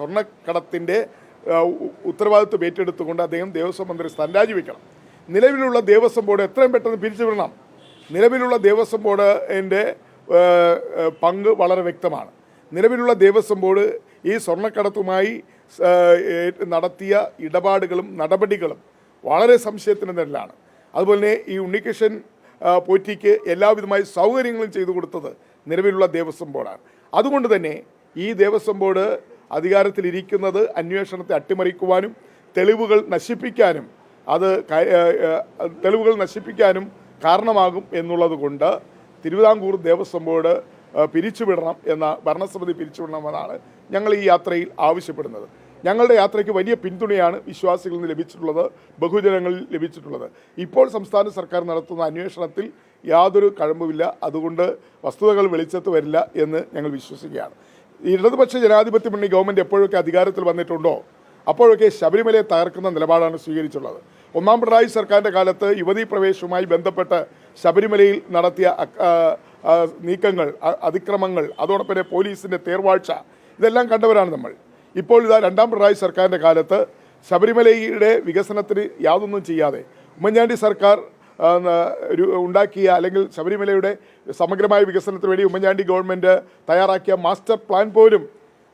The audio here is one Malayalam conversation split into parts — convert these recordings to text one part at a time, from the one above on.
സ്വർണക്കടത്തിന്റെ ഉത്തരവാദിത്വം ഏറ്റെടുത്തുകൊണ്ട് അദ്ദേഹം ദേവസ്വം മന്ത്രി സ്ഥാനം രാജിവെക്കണം. നിലവിലുള്ള ദേവസ്വം ബോർഡ് എത്രയും പെട്ടെന്ന് പിരിച്ചുവിടണം. നിലവിലുള്ള ദേവസ്വം ബോർഡിന്റെ പങ്ക് വളരെ വ്യക്തമാണ്. നിലവിലുള്ള ദേവസ്വം ബോർഡ് ഈ സ്വർണക്കടത്തുമായി നടത്തിയ ഇടപാടുകളും നടപടികളും വളരെ സംശയത്തിന്റെ നിഴലാണ്. അതുപോലെ തന്നെ ഈ ഉണ്ണികൃഷ്ണൻ പോറ്റിക്ക് എല്ലാവിധമായ സൗകര്യങ്ങളും ചെയ്തു കൊടുത്തത് നിലവിലുള്ള ദേവസ്വം ബോർഡാണ്. അതുകൊണ്ട് തന്നെ ഈ ദേവസ്വം ബോർഡ് അധികാരത്തിലിരിക്കുന്നത് അന്വേഷണത്തെ അട്ടിമറിക്കുവാനും തെളിവുകൾ നശിപ്പിക്കാനും അത് തെളിവുകൾ നശിപ്പിക്കാനും കാരണമാകും എന്നുള്ളത് കൊണ്ട് തിരുവിതാംകൂർ ദേവസ്വം ബോർഡ് പിരിച്ചുവിടണം എന്ന ഭരണസമിതി പിരിച്ചുവിടണമെന്നാണ് ഞങ്ങൾ ഈ യാത്രയിൽ ആവശ്യപ്പെടുന്നത്. ഞങ്ങളുടെ യാത്രയ്ക്ക് വലിയ പിന്തുണയാണ് വിശ്വാസികളിൽ നിന്ന് ലഭിച്ചിട്ടുള്ളത് ബഹുജനങ്ങളിൽ ലഭിച്ചിട്ടുള്ളത്. ഇപ്പോൾ സംസ്ഥാന സർക്കാർ നടത്തുന്ന അന്വേഷണത്തിൽ യാതൊരു കഴമ്പുമില്ല. അതുകൊണ്ട് വസ്തുതകൾ വെളിച്ചത്ത് വരില്ല എന്ന് ഞങ്ങൾ വിശ്വസിക്കുകയാണ്. ഇടതുപക്ഷ ജനാധിപത്യ മുന്നണി ഗവൺമെന്റ് എപ്പോഴൊക്കെ അധികാരത്തിൽ വന്നിട്ടുണ്ടോ അപ്പോഴൊക്കെ ശബരിമലയെ തകർക്കുന്ന നിലപാടാണ് സ്വീകരിച്ചുള്ളത് ഒന്നാം പിണറായി സർക്കാരിന്റെ കാലത്ത് യുവതീ പ്രവേശവുമായി ബന്ധപ്പെട്ട് ശബരിമലയിൽ നടത്തിയ നീക്കങ്ങൾ അതിക്രമങ്ങൾ അതോടൊപ്പം തന്നെ പോലീസിന്റെ തേർവാഴ്ച ഇതെല്ലാം കണ്ടവരാണ് നമ്മൾ. ഇപ്പോൾ ഇതാ രണ്ടാം പിണറായി സർക്കാരിന്റെ കാലത്ത് ശബരിമലയുടെ വികസനത്തിന് യാതൊന്നും ചെയ്യാതെ ഉമ്മൻചാണ്ടി സർക്കാർ ഉണ്ടാക്കിയ അല്ലെങ്കിൽ ശബരിമലയുടെ സമഗ്രമായ വികസനത്തിന് വേണ്ടി ഉമ്മൻചാണ്ടി ഗവൺമെന്റ് തയ്യാറാക്കിയ മാസ്റ്റർ പ്ലാൻ പോലും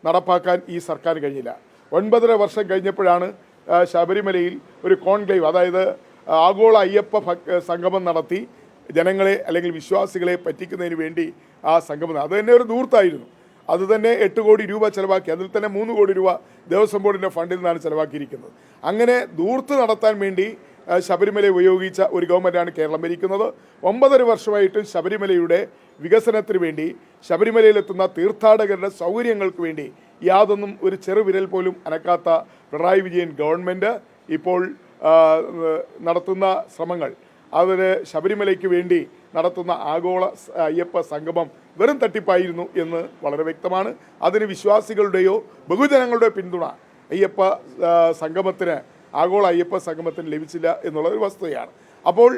നടപ്പാക്കാൻ ഈ സർക്കാർ കഴിഞ്ഞില്ല. ഒൻപതര വർഷം കഴിഞ്ഞപ്പോഴാണ് ശബരിമലയിൽ ഒരു കോൺക്ലേവ് അതായത് ആഗോള അയ്യപ്പ സംഗമം നടത്തി ജനങ്ങളെ അല്ലെങ്കിൽ വിശ്വാസികളെ പറ്റിക്കുന്നതിന് വേണ്ടി ആ സംഗമം അത് തന്നെ ഒരു ദൂർത്തായിരുന്നു അത് തന്നെ എട്ട് കോടി രൂപ ചിലവാക്കി. അതിൽ തന്നെ മൂന്ന് കോടി രൂപ ദേവസ്വം ബോർഡിന്റെ ഫണ്ടിൽ നിന്നാണ് ചിലവാക്കിയിരിക്കുന്നത്. അങ്ങനെ ദൂർത്ത് നടത്താൻ വേണ്ടി ശബരിമല ഉപയോഗിച്ച ഒരു ഗവൺമെന്റാണ് കേരളം ഭരിക്കുന്നത്. ഒമ്പതര വർഷമായിട്ടും ശബരിമലയുടെ വികസനത്തിന് വേണ്ടി ശബരിമലയിലെത്തുന്ന തീർത്ഥാടകരുടെ സൗകര്യങ്ങൾക്ക് വേണ്ടി യാതൊന്നും ഒരു ചെറുവിരൽ പോലും അനക്കാത്ത പിണറായി വിജയൻ ഗവൺമെന്റ് ഇപ്പോൾ നടത്തുന്ന ശ്രമങ്ങൾ. അതിന് ശബരിമലയ്ക്ക് വേണ്ടി നടത്തുന്ന ആഗോള അയ്യപ്പ സംഗമം വെറും തട്ടിപ്പായിരുന്നു എന്ന് വളരെ വ്യക്തമാണ്. അതിന് വിശ്വാസികളുടെയോ ബഹുജനങ്ങളുടെയോ പിന്തുണ അയ്യപ്പ സംഗമത്തിന് ആഗോള അയ്യപ്പ സംഗമത്തിന് ലഭിച്ചില്ല എന്നുള്ള ഒരു വസ്തുതയാണ്. അപ്പോൾ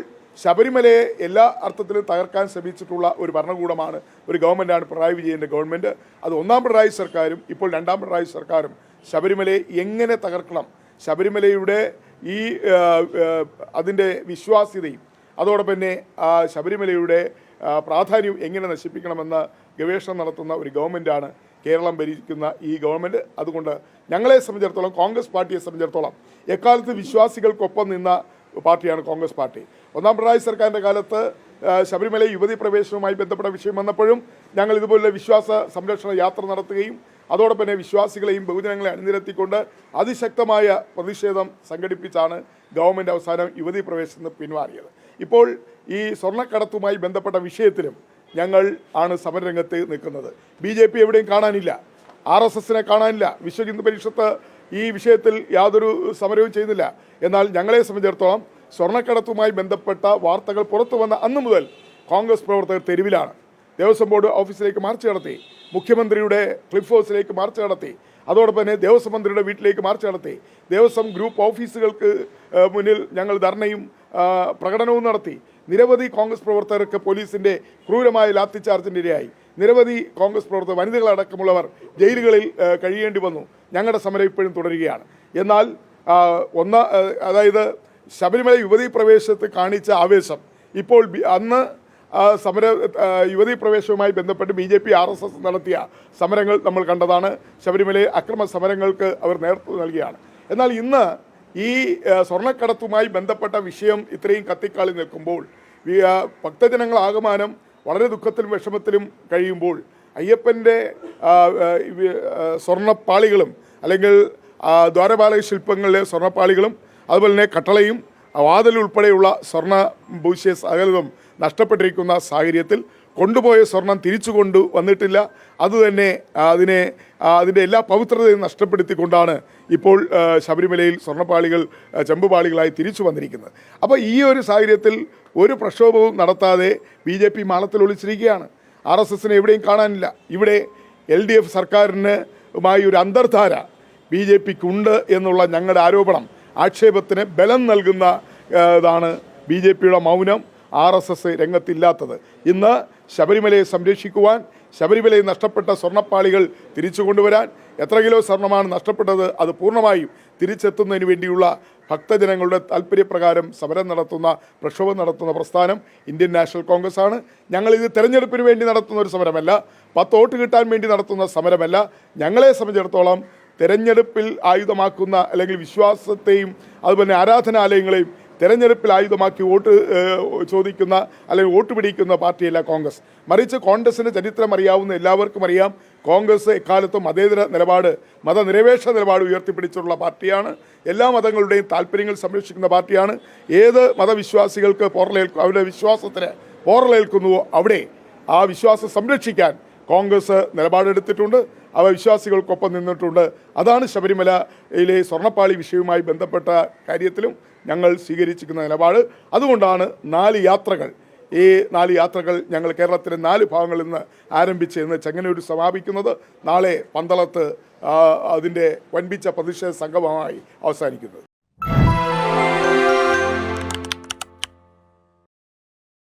ശബരിമലയെ എല്ലാ അർത്ഥത്തിലും തകർക്കാൻ ശ്രമിച്ചിട്ടുള്ള ഒരു ഭരണകൂടമാണ് ഒരു ഗവൺമെന്റാണ് പിണറായി വിജയന്റെ ഗവൺമെന്റ് അത് ഒന്നാം പിണറായി സർക്കാരും ഇപ്പോൾ രണ്ടാം പിണറായി സർക്കാരും ശബരിമലയെ എങ്ങനെ തകർക്കണം? ശബരിമലയുടെ ഈ അതിന്റെ വിശ്വാസ്യതയും അതോടൊപ്പം തന്നെ ശബരിമലയുടെ പ്രാധാന്യം എങ്ങനെ നശിപ്പിക്കണമെന്ന് ഗവേഷണം നടത്തുന്ന ഒരു ഗവൺമെന്റാണ് കേരളം ഭരിക്കുന്ന ഈ ഗവൺമെന്റ്. അതുകൊണ്ട് ഞങ്ങളെ സംബന്ധിച്ചിടത്തോളം കോൺഗ്രസ് പാർട്ടിയെ സംബന്ധിച്ചിടത്തോളം എക്കാലത്ത് വിശ്വാസികൾക്കൊപ്പം നിന്ന പാർട്ടിയാണ് കോൺഗ്രസ് പാർട്ടി. ഒന്നാം പിണറായി സർക്കാരിന്റെ കാലത്ത് ശബരിമല യുവതി പ്രവേശനവുമായി ബന്ധപ്പെട്ട വിഷയം വന്നപ്പോഴും ഞങ്ങൾ ഇതുപോലുള്ള വിശ്വാസ സംരക്ഷണ യാത്ര നടത്തുകയും അതോടൊപ്പം തന്നെ വിശ്വാസികളെയും ബഹുജനങ്ങളെ അണിനിരത്തിക്കൊണ്ട് അതിശക്തമായ പ്രതിഷേധം സംഘടിപ്പിച്ചാണ് ഗവൺമെന്റ് അവസാനം യുവതി പ്രവേശനം പിന്മാറിയത് ഇപ്പോൾ ഈ സ്വർണക്കടത്തുമായി ബന്ധപ്പെട്ട വിഷയത്തിലും ഞങ്ങൾ ആണ് സമരരംഗത്ത് നിൽക്കുന്നത്. ബി ജെ പി എവിടെയും കാണാനില്ല. ആർ എസ് എസിനെ കാണാനില്ല. വിശ്വ ഹിന്ദു പരിഷത്ത് ഈ വിഷയത്തിൽ യാതൊരു സമരവും ചെയ്യുന്നില്ല. എന്നാൽ ഞങ്ങളെ സംബന്ധിച്ചിടത്തോളം സ്വർണക്കടത്തുമായി ബന്ധപ്പെട്ട വാർത്തകൾ പുറത്തു വന്ന അന്ന് മുതൽ കോൺഗ്രസ് പ്രവർത്തകർ തെരുവിലാണ്. ദേവസ്വം ബോർഡ് ഓഫീസിലേക്ക് മാർച്ച് നടത്തി. മുഖ്യമന്ത്രിയുടെ ക്ലിഫ് ഹൗസിലേക്ക് മാർച്ച് നടത്തി. അതോടൊപ്പം തന്നെ ദേവസ്വം മന്ത്രിയുടെ വീട്ടിലേക്ക് മാർച്ച് നടത്തി. ദേവസ്വം ഗ്രൂപ്പ് ഓഫീസുകൾക്ക് മുന്നിൽ ഞങ്ങൾ ധർണയും പ്രകടനവും നടത്തി. നിരവധി കോൺഗ്രസ് പ്രവർത്തകർക്ക് പോലീസിന്റെ ക്രൂരമായ ലാത്തിച്ചാർജിന്റെ ഇരയായി. നിരവധി കോൺഗ്രസ് പ്രവർത്തകർ വനിതകളടക്കമുള്ളവർ ജയിലുകളിൽ കഴിയേണ്ടി വന്നു. ഞങ്ങളുടെ സമരം ഇപ്പോഴും തുടരുകയാണ്. എന്നാൽ ഒന്ന അതായത് ശബരിമല യുവതി പ്രവേശത്ത് കാണിച്ച ആവേശം ഇപ്പോൾ അന്ന് സമര യുവതി പ്രവേശവുമായി ബന്ധപ്പെട്ട് B J P R S S നടത്തിയ സമരങ്ങൾ നമ്മൾ കണ്ടതാണ്. ശബരിമലയിൽ അക്രമ സമരങ്ങൾക്ക് അവർ നേതൃത്വം നൽകിയാണ്. എന്നാൽ ഇന്ന് ഈ സ്വർണക്കടത്തുമായി ബന്ധപ്പെട്ട വിഷയം ഇത്രയും കത്തിക്കാളി നിൽക്കുമ്പോൾ ഭക്തജനങ്ങളാകമാനം വളരെ ദുഃഖത്തിലും വിഷമത്തിലും കഴിയുമ്പോൾ അയ്യപ്പന്റെ സ്വർണപ്പാളികളും അല്ലെങ്കിൽ ദ്വാരപാലക ശില്പങ്ങളിലെ സ്വർണപ്പാളികളും അതുപോലെ തന്നെ കട്ടളയും വാതിലുൾപ്പെടെയുള്ള സ്വർണ ഭൂഷ്യ സകലതും നഷ്ടപ്പെട്ടിരിക്കുന്ന സാഹചര്യത്തിൽ കൊണ്ടുപോയ സ്വർണം തിരിച്ചു കൊണ്ടു വന്നിട്ടില്ല. അതുതന്നെ അതിനെ അതിന്റെ എല്ലാ പവിത്രതയും നഷ്ടപ്പെടുത്തിക്കൊണ്ടാണ് ഇപ്പോൾ ശബരിമലയിൽ സ്വർണപ്പാളികൾ ചെമ്പുപാളികളായി തിരിച്ചു വന്നിരിക്കുന്നത്. അപ്പോൾ ഈ ഒരു സാഹചര്യത്തിൽ ഒരു പ്രക്ഷോഭവും നടത്താതെ ബി ജെ പി മാളത്തിൽ ഒളിച്ചിരിക്കുകയാണ്. ആർ എസ് എസിനെ എവിടെയും കാണാനില്ല. ഇവിടെ എൽ ഡി എഫ് സർക്കാരിന് മായി ഒരു അന്തർധാര ബി ജെ പിക്ക് ഉണ്ട് എന്നുള്ള ഞങ്ങളുടെ ആരോപണം ആക്ഷേപത്തിന് ബലം നൽകുന്ന ഇതാണ് ബി ജെ പിയുടെ മൗനം. ആർ എസ് എസ് രംഗത്തില്ലാത്തത്. ഇന്ന് ശബരിമലയെ സംരക്ഷിക്കുവാൻ ശബരിമലയിൽ നഷ്ടപ്പെട്ട സ്വർണപ്പാളികൾ തിരിച്ചു കൊണ്ടുവരാൻ എത്ര കിലോ സ്വർണമാണ് നഷ്ടപ്പെട്ടത് അത് പൂർണമായും തിരിച്ചെത്തുന്നതിന് വേണ്ടിയുള്ള ഭക്തജനങ്ങളുടെ താല്പര്യപ്രകാരം സമരം നടത്തുന്ന പ്രക്ഷോഭം നടത്തുന്ന പ്രസ്ഥാനം ഇന്ത്യൻ നാഷണൽ കോൺഗ്രസ് ആണ് ഞങ്ങളിത് തെരഞ്ഞെടുപ്പിന് വേണ്ടി നടത്തുന്ന ഒരു സമരമല്ല പത്ത് വോട്ട് കിട്ടാൻ വേണ്ടി നടത്തുന്ന സമരമല്ല. ഞങ്ങളെ സംബന്ധിച്ചിടത്തോളം തെരഞ്ഞെടുപ്പിൽ ആയുധമാക്കുന്ന അല്ലെങ്കിൽ വിശ്വാസത്തെയും അതുപോലെ ആരാധനാലയങ്ങളെയും തെരഞ്ഞെടുപ്പിൽ ആയുധമാക്കി വോട്ട് ചോദിക്കുന്ന അല്ലെങ്കിൽ വോട്ട് പിടിക്കുന്ന പാർട്ടിയല്ല കോൺഗ്രസ്. മറിച്ച് കോൺഗ്രസിന്റെ ചരിത്രം അറിയാവുന്ന എല്ലാവർക്കും അറിയാം. കോൺഗ്രസ് എക്കാലത്തും മതേതര നിലപാട് മതനിരപേക്ഷ നിലപാട് ഉയർത്തിപ്പിടിച്ചിട്ടുള്ള പാർട്ടിയാണ്. എല്ലാ മതങ്ങളുടെയും താല്പര്യങ്ങൾ സംരക്ഷിക്കുന്ന പാർട്ടിയാണ്. ഏത് മതവിശ്വാസികൾക്ക് പോറലേൽക്കും അവരുടെ വിശ്വാസത്തിന് പോറലേൽക്കുന്നുവോ അവിടെ ആ വിശ്വാസം സംരക്ഷിക്കാൻ കോൺഗ്രസ് നിലപാടെടുത്തിട്ടുണ്ട്. അവ വിശ്വാസികൾക്കൊപ്പം നിന്നിട്ടുണ്ട്. അതാണ് ശബരിമലയിലെ സ്വർണപ്പാളി വിഷയവുമായി ബന്ധപ്പെട്ട കാര്യത്തിലും ഞങ്ങൾ സ്വീകരിച്ചിരിക്കുന്ന നിലപാട്. അതുകൊണ്ടാണ് നാല് യാത്രകൾ. ഈ നാല് യാത്രകൾ ഞങ്ങൾ കേരളത്തിലെ നാല് ഭാഗങ്ങളിൽ നിന്ന് ആരംഭിച്ച് ഇന്ന് ചെങ്ങന്നൂർ സമാപിക്കുന്നത്. നാളെ പന്തളത്ത് അതിന്റെ വൻപിച്ച പ്രതിഷേധ സംഗമമായി അവസാനിക്കുന്നത്.